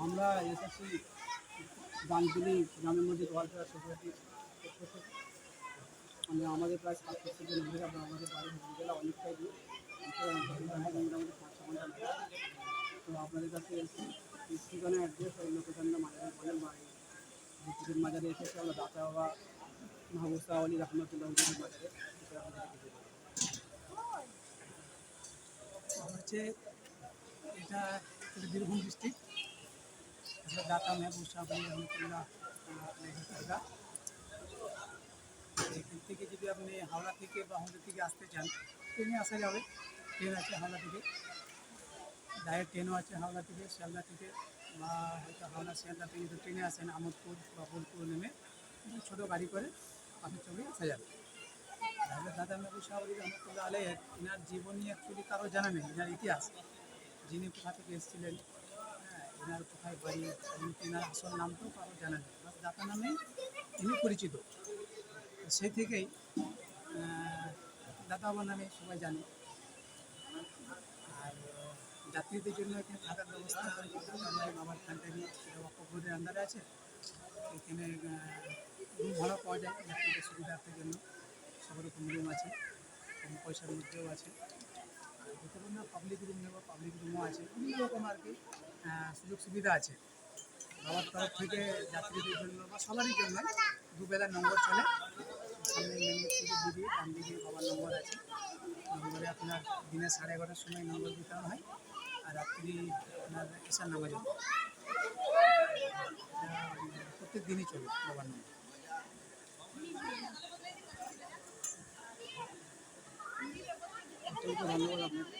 আমরা এসেছি গানগুলি গ্রামের মধ্যে ওয়ালফেয়ার সোসাইটির পক্ষ মানে আমাদের প্রায় সাত বছর ধরে ধরে আমাদের বাড়ি হুগলি জেলা অনেকটাই আমাদের মোটামুটি পাঁচ ঘণ্টা তো আপনাদের কাছে ঠিকানা অ্যাড্রেস ওই লোকেশনটা মাঝারে বলেন বা এই মাঝারে এসেছি আমরা দাতা বাবা মাহবুসা আলী রহমতুল্লাহ দেবো। হচ্ছে এটা বীরভূম ডিস্ট্রিক্ট দাতা মেহবুব শাহবানি রহমতুল্লাহ জায়গা এখান থেকে যদি আপনি হাওড়া থেকে বা আমাদের থেকে আসতে চান ট্রেনে আসা যাবে ট্রেন আছে হাওড়া থেকে ডাইরেক্ট ট্রেনও আছে হাওড়া থেকে শিয়ালদা থেকে বা হয়তো হাওড়া শিয়ালদা থেকে যদি ট্রেনে আসেন আমোদপুর বা বোলপুর নেমে ছোটো গাড়ি করে পাখির চড়ে আসা যাবে তাহলে দাদা মেহবুব শাহবানি রহমতুল্লাহ আলের এনার জীবনী অ্যাকচুয়ালি কারও জানা নেই এনার ইতিহাস যিনি কোথা থেকে এসেছিলেন এনার কোথায় বাড়ি এমনকি এনার আসল নামটাও কারও জানা নেই। বাস দাতা নামে তিনি পরিচিত। সেই থেকেই দাদা বাবা নামে সবাই জানে। আর যাত্রীদের জন্য এখানে থাকার ব্যবস্থা করে দিতে। আমাদের বাবার কান্টারি সেটা অপবোর্ডের আন্ডারে আছে। এখানে রুম ভাড়া পাওয়া যায়। যাত্রীদের সুবিধার্থের জন্য। সব রকম রুম আছে। কম পয়সার মধ্যেও আছে। আর হতে পারে না পাবলিক রুম নেব পাবলিক রুমও আছে। বিভিন্ন রকম আর কি সুযোগ সুবিধা আছে। বাবার তরফ থেকে যাত্রীদের জন্য বা সবারই জন্য দুবেলা নম্বর চলে। সামনে মেন গেট থেকে দিদি ডান দিকে বাবার নম্বর আছে। নম্বরে আপনার দিনে সাড়ে এগারোটার সময় নম্বর দিতে হয়। আর রাত্রি আপনার এসার নামাজ। প্রত্যেক দিনই চলে বাবার নম্বর ধন্যবাদ আপনাকে